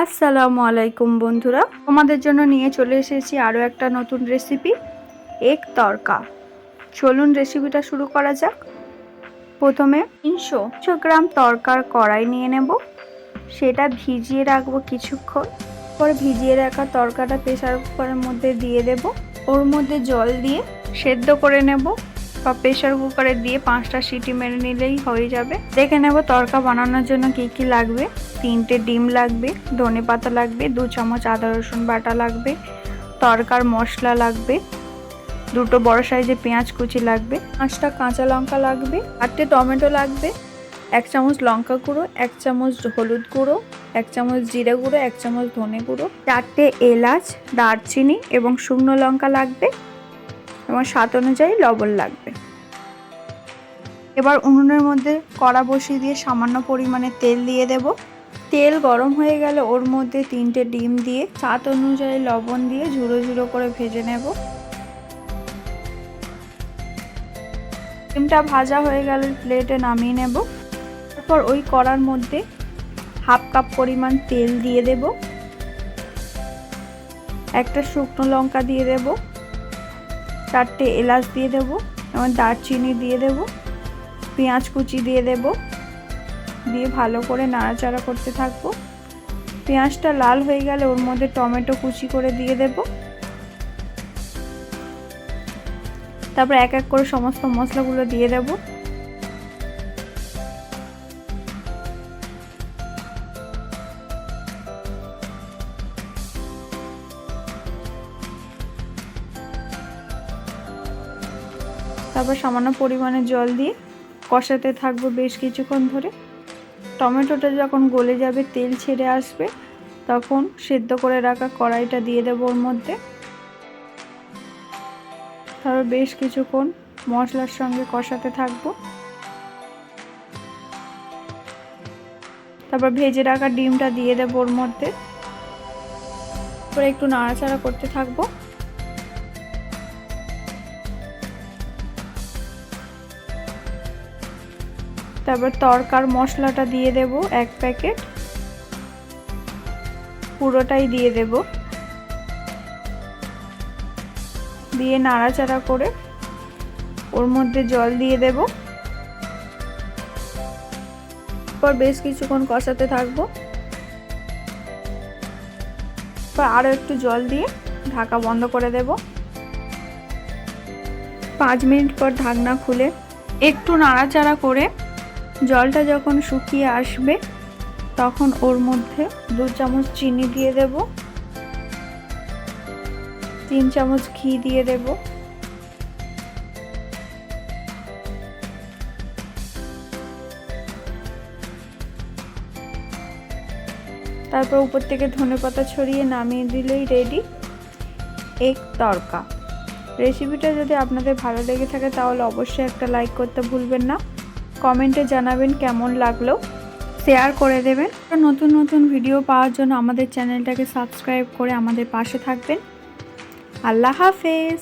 আসসালামু আলাইকুম বন্ধুরা। তোমাদের জন্য নিয়ে চলে এসেছি আরও একটা নতুন রেসিপি এক তরকা। চলুন রেসিপিটা শুরু করা যাক। প্রথমে তিনশো গ্রাম তরকার কড়াই নিয়ে নেব। সেটা ভিজিয়ে রাখব কিছুক্ষণ। পরে ভিজিয়ে রাখা তরকাটা প্রেসার কুকারের মধ্যে দিয়ে দেব। ওর মধ্যে জল দিয়ে সেদ্ধ করে নেব। বা প্রেসার কুকারে দিয়ে পাঁচটা সিটি মেরে নিলেই হয়ে যাবে। দেখে নেব তরকা বানানোর জন্য কি কি লাগবে। তিনটে ডিম লাগবে, ধনে পাতা লাগবে, দু চামচ আদা, রসুন বাটা লাগবে, তরকার মশলা লাগবে, দুটো বড় সাইজে পেঁয়াজ কুচি লাগবে, পাঁচটা কাঁচা লঙ্কা লাগবে আটটে টমেটো লাগবে, এক চামচ লঙ্কা গুঁড়ো, এক চামচ হলুদ গুঁড়ো, এক চামচ জিরে গুঁড়ো, এক চামচ ধনে গুঁড়ো, চারটে এলাচ, দারচিনি এবং শুকনো লঙ্কা লাগবে। এবং স্বাদ অনুযায়ী লবণ লাগবে। এবার উনুনের মধ্যে কড়া বসিয়ে দিয়ে সামান্য পরিমাণে তেল দিয়ে দেব। তেল গরম হয়ে গেলে ওর মধ্যে তিনটে ডিম দিয়ে, স্বাদ অনুযায়ী লবণ দিয়ে ঝুড়ো ঝুড়ো করে ভেজে নেব। ডিমটা ভাজা হয়ে গেলে প্লেটে নামিয়ে নেব। তারপর ওই কড়ার মধ্যে হাফ কাপ পরিমাণ তেল দিয়ে দেব। একটা শুকনো লঙ্কা দিয়ে দেব। চারটে এলাচ দিয়ে দেব এবং দারচিনি দিয়ে দেব। পেঁয়াজ কুচি দিয়ে দেব। দিয়ে ভালো করে নাড়াচাড়া করতে থাকব। পেঁয়াজটা লাল হয়ে গেলে ওর মধ্যে টমেটো কুচি করে দিয়ে দেব। তারপর এক এক করে সমস্ত মশলাগুলো দিয়ে দেব। তারপর সামান্য পরিমাণে জল দিয়ে কষাতে থাকব বেশ কিছুক্ষণ ধরে। টমেটোটা যখন গলে যাবে, তেল ছেড়ে আসবে, তখন সেদ্ধ করে রাখা কড়াইটা দিয়ে দেবো ওর মধ্যে। তারপর বেশ কিছুক্ষণ মশলার সঙ্গে কষাতে থাকব। তারপর ভেজে রাখা ডিমটা দিয়ে দেবো ওর মধ্যে। তারপরে একটু নাড়াচাড়া করতে থাকব। তারপর তরকার মশলাটা দিয়ে দেব এক প্যাকেট। পুরোটাই দিয়ে দেব। দিয়ে নাড়াচাড়া করে ওর মধ্যে জল দিয়ে দেব। পর বেশ কিছুক্ষণ কষাতে থাকব। আরও একটু জল দিয়ে ঢাকা বন্ধ করে দেব। পাঁচ মিনিট পর ঢাকনা খুলে একটু নাড়াচাড়া করে জলটা যখন শুকিয়ে আসবে, তখন ওর মধ্যে দু চামচ চিনি দিয়ে দেব। তিন চামচ ঘি দিয়ে দেব। তারপর উপর থেকে ধনে পাতা ছড়িয়ে নামিয়ে দিলেই রেডি এক তরকা। রেসিপিটা যদি আপনাদের ভালো লেগে থাকে, তাহলে অবশ্যই একটা লাইক করতে ভুলবেন না। কমেন্টে জানাবেন কেমন লাগল। শেয়ার করে দেবেন। নতুন নতুন ভিডিও পাওয়ার জন্য আমাদের চ্যানেলটাকে সাবস্ক্রাইব করে আমাদের পাশে থাকবেন। আল্লাহ হাফেজ।